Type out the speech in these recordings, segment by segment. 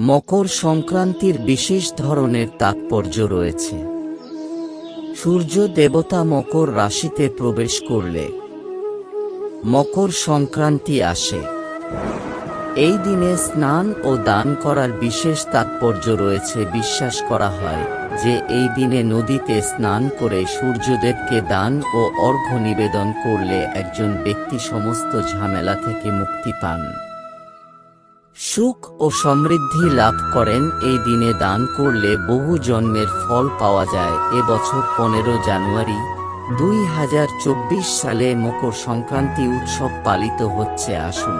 মকর সংক্রান্তির বিশেষ ধরনের তাৎপর্য রয়েছে। সূর্য দেবতা মকর রাশিতে প্রবেশ করলে মকর সংক্রান্তি আসে। এই দিনে স্নান ও দান করার বিশেষ তাৎপর্য রয়েছে। বিশ্বাস করা হয় যে এই দিনে নদীতে স্নান করে সূর্যদেবকে দান ও অর্ঘ্য নিবেদন করলে একজন ব্যক্তি সমস্ত ঝামেলা থেকে মুক্তি পান। সুখ ও সমৃদ্ধি লাভ করেন। এই দিনে দান করলে বহু জন্মের ফল পাওয়া যায়। এবছর পনেরো জানুয়ারি দুই হাজার চব্বিশ সালে মকর সংক্রান্তি উৎসব পালিত হচ্ছে। আসুন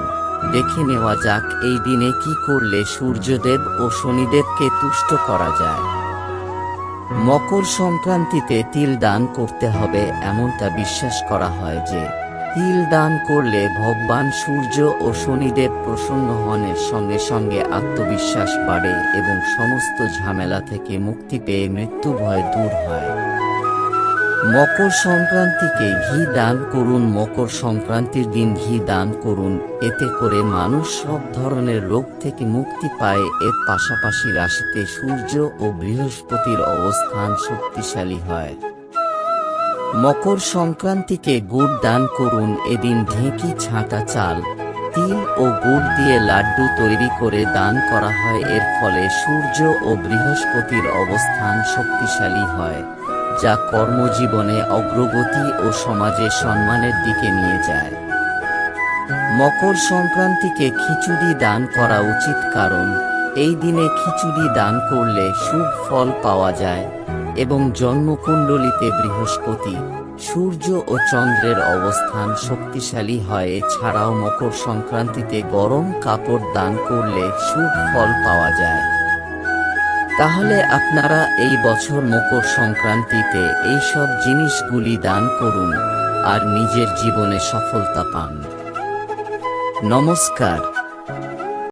দেখে নেওয়া যাক এই দিনে কি করলে সূর্যদেব ও শনিদেবকে তুষ্ট করা যায়। মকর সংক্রান্তিতে তিল দান করতে হবে, এমনটা বিশ্বাস করা হয় যে তিল দান করলে ভগবান সূর্য ও শনিদেব প্রসন্ন হনের সঙ্গে সঙ্গে আত্মবিশ্বাস বাড়ে এবং সমস্ত ঝামেলা থেকে মুক্তি পেয়ে মৃত্যু ভয় দূর হয়। মকর সংক্রান্তিকে ঘি দান করুন, মকর সংক্রান্তির দিন ঘি দান করুন, এতে করে মানুষ সব ধরনের রোগ থেকে মুক্তি পায়, এর পাশাপাশি রাশিতে সূর্য ও বৃহস্পতির অবস্থান শক্তিশালী হয়। মকর সংক্রান্তিকে গুড় দান করুন, এদিন ঢেঁকি, ছাঁটা, চাল, তিল ও গুড় দিয়ে লাড্ডু তৈরি করে দান করা হয়। এর ফলে সূর্য ও বৃহস্পতির অবস্থান শক্তিশালী হয়, যা কর্মজীবনে অগ্রগতি ও সমাজে সম্মানের দিকে নিয়ে যায়। মকর সংক্রান্তিকে খিচুড়ি দান করা উচিত কারণ, এই দিনে খিচুড়ি দান করলে শুভ ফল পাওয়া যায়। এবং জন্মকুণ্ডলিতে বৃহস্পতি, সূর্য ও চন্দ্রের অবস্থান শক্তিশালী হয়, এছাড়াও মকর সংক্রান্তিতে গরম কাপড় দান করলে শুভ ফল পাওয়া যায়। তাহলে আপনারা এই বছর মকর সংক্রান্তিতে এই সব জিনিসগুলি দান করুন, আর নিজের জীবনে সফলতা পান। নমস্কার।